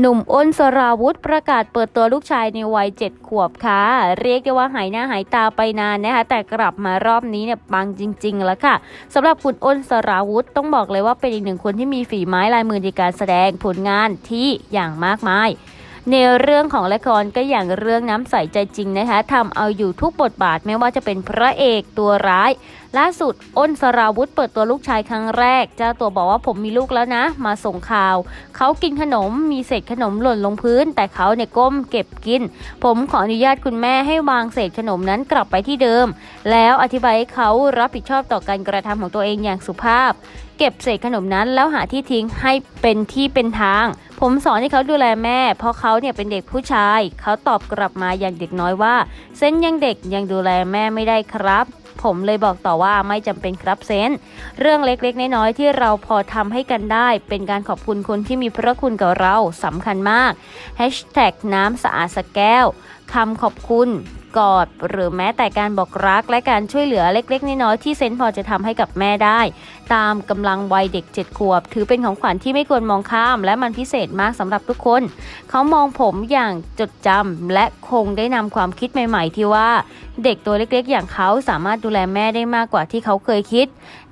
หนุ่มอ้นสราวุธประกาศเปิดตัวลูกชายในวัยเจ็ดขวบค่ะ เรียกได้ว่าหายหน้าหายตาไปนานนะคะ แต่กลับมารอบนี้เนี่ยปังจริง ๆ แล้วค่ะสำหรับคุณอ้นสราวุธต้องบอกเลยว่าเป็นอีกหนึ่งคนที่มีฝีไม้ลายมือในการแสดงผลงานที่อย่างมากมาย ในเรื่องของละครก็อย่างเรื่องน้ำใสใจจริงนะคะทำเอาอยู่ทุกบทบาทไม่ว่าจะเป็นพระเอกตัวร้าย ล่าสุดอ้นสราวุธเปิดตัวลูกชายครั้งแรกเจ้าตัวบอกว่าผมมีลูกแล้วนะ มาส่งข่าว เขากินขนมมีเศษขนมหล่นลงพื้น แต่เขาเนี่ยก้มเก็บกิน ผมขออนุญาตคุณแม่ให้วางเศษขนมนั้นกลับไปที่เดิม แล้วอธิบายให้เขารับผิดชอบต่อการกระทำของตัวเองอย่างสุภาพ เก็บเศษขนมนั้นแล้วหาที่ทิ้งให้เป็นที่เป็นทาง ผมสอนให้เขาดูแลแม่ เพราะเขาเนี่ยเป็นเด็กผู้ชาย เขาตอบกลับมาอย่างเด็กน้อยว่า เซนยังเด็กยังดูแลแม่ไม่ได้ครับ ผมเลยบอกต่อว่าไม่จำเป็นครับเซนเรื่องเล็กๆน้อยๆที่เราพอทำให้กันได้ เป็นการขอบคุณคนที่มีพระคุณกับเราสำคัญมาก Hashtag น้ำสะอาดสกแก้ว คำขอบคุณกอดหรือแม้แต่การบอกรักและการช่วยเหลือเล็กๆ น้อยๆที่เซนพอจะทำให้กับแม่ได้ ตามกำลังวัยเด็กเจ็ดขวบ ถือเป็นของขวัญที่ไม่ควรมองข้าม และมันพิเศษมากสำหรับทุกคน เขามองผมอย่างจดจำและคงได้นำความคิดใหม่ ๆ ที่ว่า เด็กตัวเล็กๆ อย่างเขาสามารถดูแลแม่ได้มากกว่าที่เขาเคยคิด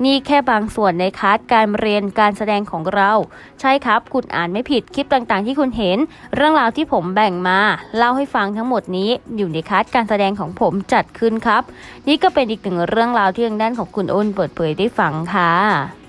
นี่แค่บางส่วนในคลาสการเรียนการแสดงของเรา ใช่ครับ คุณอ่านไม่ผิดคลิปต่างๆ ที่คุณเห็น เรื่องราวที่ผมแบ่งมา เล่าให้ฟังทั้งหมดนี้อยู่ในคลาสการแสดงของผมจัดขึ้นครับ นี่ก็เป็นอีกหนึ่งเรื่องราวที่ทางด้านของคุณอ้นเปิดเผยได้ฟังค่ะ